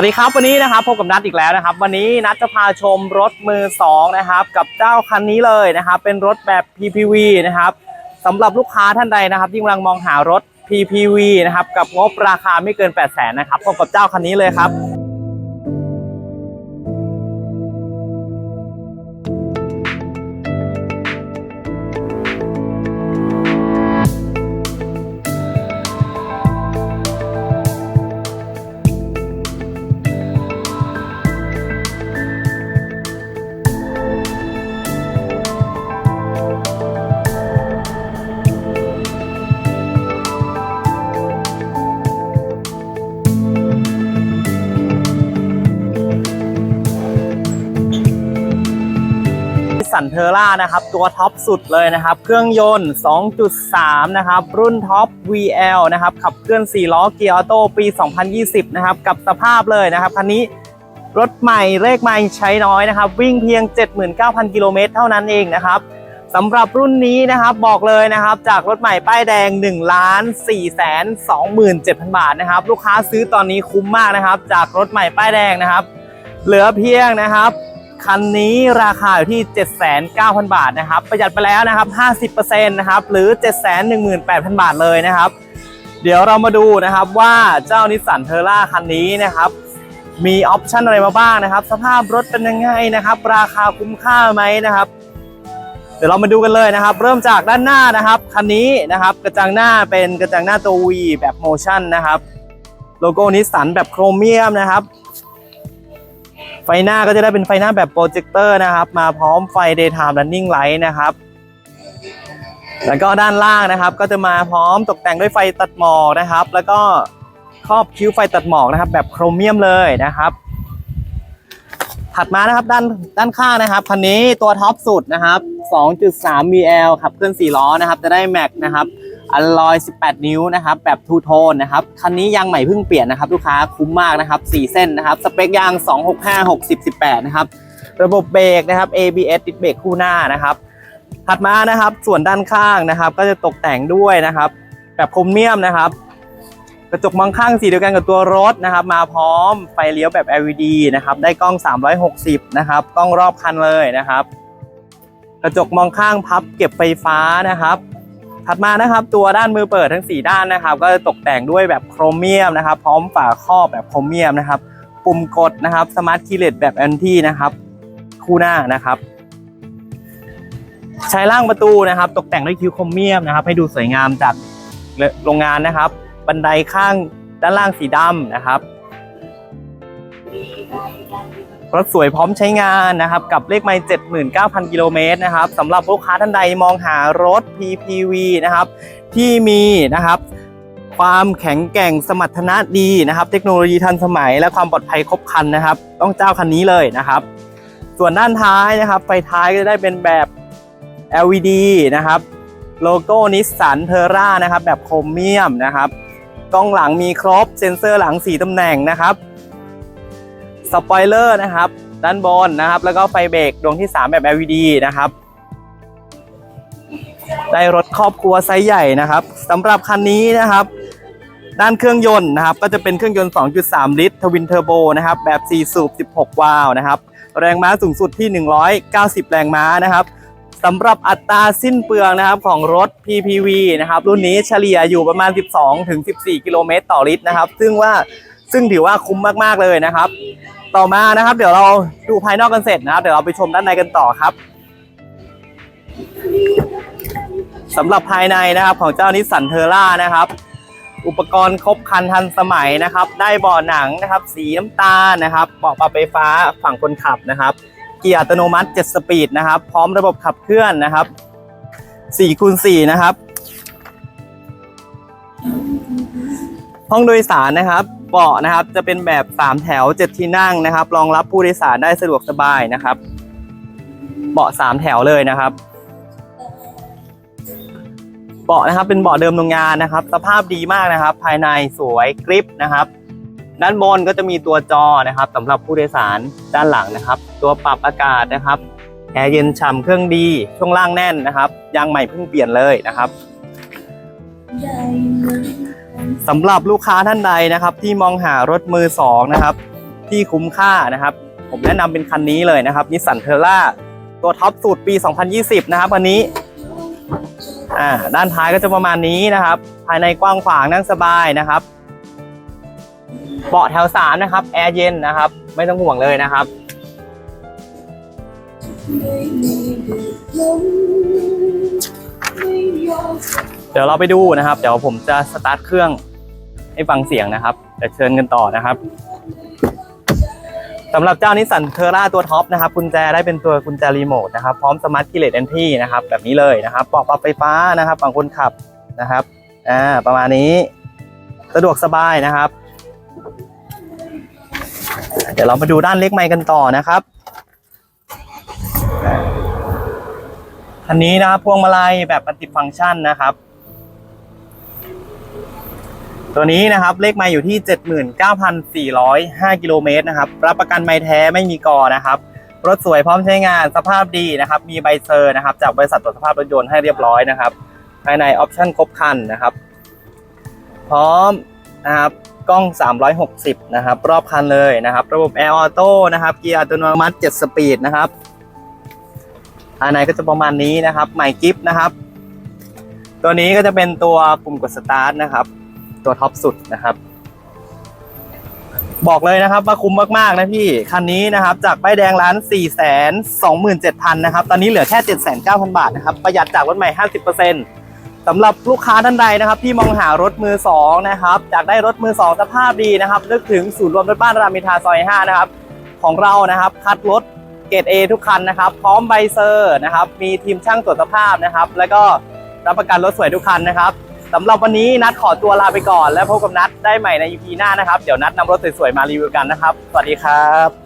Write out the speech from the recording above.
วัสดีครับวันนี้นะครับพบกับนัดอีกแล้วนะครับ วันนี้นัดจะพาชมรถมือสองนะครับกับเจ้าคันนี้เลยนะครับเป็นรถแบบ PPV นะครับสำหรับลูกค้าท่านใดนะครับที่กำลังมองหารถ PPV นะครับกับงบราคาไม่เกิน 8 0 0 0 0นนะครับพบกับเจ้าคันนี้เลยครับ สันเทอร่านะครับ ตัวท็อปสุดเลยนะครับ เครื่องยนต์ 2.3 นะครับ รุ่นท็อป VL นะครับ ขับเคลื่อน 4 ล้อเกียร์ออโต้ปี 2020 นะครับ กับสภาพเลยนะครับ คันนี้รถใหม่เลขใหม่ใช้น้อยนะครับ วิ่งเพียง 79,000 กิโลเมตรเท่านั้นเองนะครับสำหรับรุ่นนี้นะครับบอกเลยนะครับ จากรถใหม่ป้ายแดง1ล้าน4แสน27,000 บาทนะครับ ลูกค้าซื้อตอนนี้คุ้มมากนะครับ จากรถใหม่ป้ายแดงนะครับ เหลือเพียงนะครับ คันนี้ราคาอยู่ที่ 7,900 บาทนะครับ ประหยัดไปแล้วนะครับ 50%นะครับ หรือ 718,000 บาทเลยนะครับ เดี๋ยวเรามาดูนะครับว่าเจ้านิสสันเทอร่าคันนี้นะครับมีออปชันอะไรมาบ้างนะครับ สภาพรถเป็นยังไงนะครับ ราคาคุ้มค่าไหมนะครับ เดี๋ยวเรามาดูกันเลยนะครับ เริ่มจากด้านหน้านะครับคันนี้นะครับ กระจังหน้าเป็นกระจังหน้าตัว V แบบโมชั่นนะครับ โลโก้นิสสันแบบโครเมียมนะครับ ไฟหน้าก็จะได้เป็นไฟหน้าแบบโปรเจคเตอร์นะครับ มาพร้อมไฟ daytime running light นะครับ แล้วก็ด้านล่างนะครับ ก็จะมาพร้อมตกแต่งด้วยไฟตัดหมอกนะครับ แล้วก็ครอบคิ้วไฟตัดหมอกนะครับ แบบโครเมียมเลยนะครับ ถัดมานะครับด้านด้านข้างนะครับคันนี้ตัวท็อปสุดนะครับ 2.3 VL ขับเคลื่อน4ล้อนะครับ จะได้แม็กนะครับ อัลลอย 18 นิ้วนะครับ แบบทูโทนนะครับ คันนี้ยางใหม่เพิ่งเปลี่ยนนะครับ ลูกค้าคุ้มมากนะครับ 4 เส้นนะครับ สเปคยาง 265 60 18 นะครับ ระบบเบรกนะครับ ABS ติดเบรกคู่หน้านะครับ ถัดมานะครับ ส่วนด้านข้างนะครับ ก็จะตกแต่งด้วยนะครับ แบบโครเมียมนะครับ กระจกมองข้างสีเดียวกันกับตัวรถนะครับ มาพร้อมไฟเลี้ยวแบบ LED นะครับ ได้กล้อง 360 นะครับ กล้องรอบคันเลยนะครับ กระจกมองข้างพับเก็บไฟฟ้านะครับ ถัดมานะครับตัวด้านมือเปิดทั้ง 4 ด้านนะครับ ก็จะตกแต่งด้วยแบบโครเมียมนะครับ พร้อมฝาครอบแบบโครเมียมนะครับ ปุ่มกดนะครับสมาร์ทคีย์เลสแบบแอนตี้นะครับ คู่หน้านะครับใช้ล่างประตูนะครับ ตกแต่งด้วยคิ้วโครเมียมนะครับ ให้ดูสวยงามจากโรงงานนะครับ บันไดข้างด้านล่างสีดำนะครับ รถสวยพร้อมใช้งานนะครับ กับเลขไมล์79,000 กิโลเมตรนะครับสำหรับลูกค้าท่านใดมองหารถ PPV นะครับ ที่มีนะครับความแข็งแกร่งสมรรถนะดีนะครับ เทคโนโลยีทันสมัยและความปลอดภัยครบครันนะครับ ต้องเจ้าคันนี้เลยนะครับ ส่วนด้านท้ายนะครับ ไฟท้ายก็จะได้เป็นแบบ LED นะครับ โลโก้นิสสันเทอร่านะครับ แบบโครเมียมนะครับ กล้องหลังมีครบ เซ็นเซอร์หลัง 4ตำแหน่งนะครับ สปอยเลอร์นะครับ ด้านบนนะครับ แล้วก็ไฟเบรกดวงที่ 3 แบบ LED นะครับ ได้รถครอบครัวไซส์ใหญ่นะครับสำหรับคันนี้นะครับ ด้านเครื่องยนต์นะครับ ก็จะเป็นเครื่องยนต์ 2.3 ลิตรทวินเทอร์โบนะครับ แบบ 4 สูบ 16 วาล์วนะครับ แรงม้าสูงสุดที่ 190 แรงม้านะครับสำหรับอัตราสิ้นเปลืองนะครับของรถ PPV นะครับ รุ่นนี้เฉลี่ยอยู่ประมาณ 12ถึง14 กิโลเมตรต่อลิตรนะครับ ซึ่งว่าซึ่งถือว่าคุ้มมาก ๆ เลยนะครับ ต่อมานะครับ เดี๋ยวเราดูภายนอกกันเสร็จนะครับ เดี๋ยวเราไปชมด้านในกันต่อครับสำหรับภายในนะครับ ของเจ้านิสสันเทอร่านะครับ อุปกรณ์ครบครันทันสมัยนะครับ ได้เบาะหนังนะครับ สีน้ำตาลนะครับเบาะปรับไฟฟ้าฝั่งคนขับนะครับ เกียร์อัตโนมัติ 7 สปีดนะครับ พร้อมระบบขับเคลื่อนนะครับ4คูณ4นะครับ ห้องโดยสารนะครับ เบาะนะครับ จะเป็นแบบ 3 แถว 7 ที่นั่งนะครับ รองรับผู้โดยสารได้สะดวกสบายนะครับ เบาะ 3 แถวเลยนะครับ เบาะนะครับเป็นเบาะเดิมโรงงานนะครับ สภาพดีมากนะครับ ภายในสวยกริปนะครับ ด้านบนก็จะมีตัวจอนะครับสำหรับผู้โดยสารด้านหลังนะครับ ตัวปรับอากาศนะครับแอร์เย็นฉ่ำเครื่องดีช่วงล่างแน่นนะครับยางใหม่เพิ่งเปลี่ยนเลยนะครับ สำหรับลูกค้าท่านใดนะครับ ที่มองหารถมือสองนะครับ ที่คุ้มค่านะครับ ผมแนะนำเป็นคันนี้เลยนะครับนิสสันเทอร่าตัวท็อปสุดปี 2020 นะครับวันนี้อ่าด้านท้ายก็จะประมาณนี้นะครับ ภายในกว้างขวางนั่งสบายนะครับ เบาะแถวสามนะครับแอร์เย็นนะครับ ไม่ต้องห่วงเลยนะครับเดี๋ยวเราไปดูนะครับ เดี๋ยวผมจะสตาร์ทเครื่องให้ฟังเสียงนะครับเดี๋ยวเชิญกันต่อนะครับสำหรับเจ้านิสสันเทอร่าตัวท็อปนะครับกุญแจได้เป็นตัวกุญแจรีโมทนะครับพร้อมสมาร์ทคีย์เลสเอนทรีนะครับแบบนี้เลยนะครับปลอกปรับไฟฟ้านะครับฝั่งคนขับนะครับอ่าประมาณนี้สะดวกสบายนะครับ เดี๋ยวเรามาดูด้านเล็กไม้กันต่อนะครับคันนี้นะครับพวงมาลัยแบบมัลติฟังก์ชันนะครับ ตัวนี้นะครับเลขไม้อยู่ที่ 79,405 กิโลเมตรนะครับรับประกันไม้แท้ไม่มีกอนะครับรถสวยพร้อมใช้งานสภาพดีนะครับมีใบเซอร์นะครับจากบริษัทตรวจสภาพรถยนต์ให้เรียบร้อยนะครับภายในออปชั่นครบคันนะครับ พร้อมนะครับกล้อง 360 นะครับ รอบคันเลยนะครับ ระบบแอร์ออโต้นะครับเกียร์อัตโนมัติ 7 สปีดนะครับภายในก็จะประมาณนี้นะครับใหม่กิฟต์นะครับ ตัวนี้ก็จะเป็นตัวปุ่มกดสตาร์ทนะครับ ตัวท็อปสุดนะครับ บอกเลยนะครับว่าคุ้มมากๆนะพี่ คันนี้นะครับ จากป้ายแดงร้าน 4 2 7 0 0 0นะครับ ตอนนี้เหลือแค่ 79,000 บาทนะครับ ประหยัดจากรถใหม่ 50%สำหรับลูกค้าท่านใดนะครับที่มองหารถมือ2นะครับอยากได้รถมือ2สภาพดีนะครับนึกถึงศูนย์รวมรถบ้านรามอินทราซอย 5 นะครับ ของเรานะครับ คัดรถเกรด A ทุกคันนะครับ พร้อมใบเซอร์นะครับ มีทีมช่างตรวจสภาพนะครับ แล้วก็รับประกันรถสวยทุกคันนะครับ สำหรับวันนี้นัดขอตัวลาไปก่อน แล้วพบกับนัดได้ใหม่ใน EP หน้านะครับ เดี๋ยวนัดนำรถสวยๆมารีวิวกันนะครับ สวัสดีครับ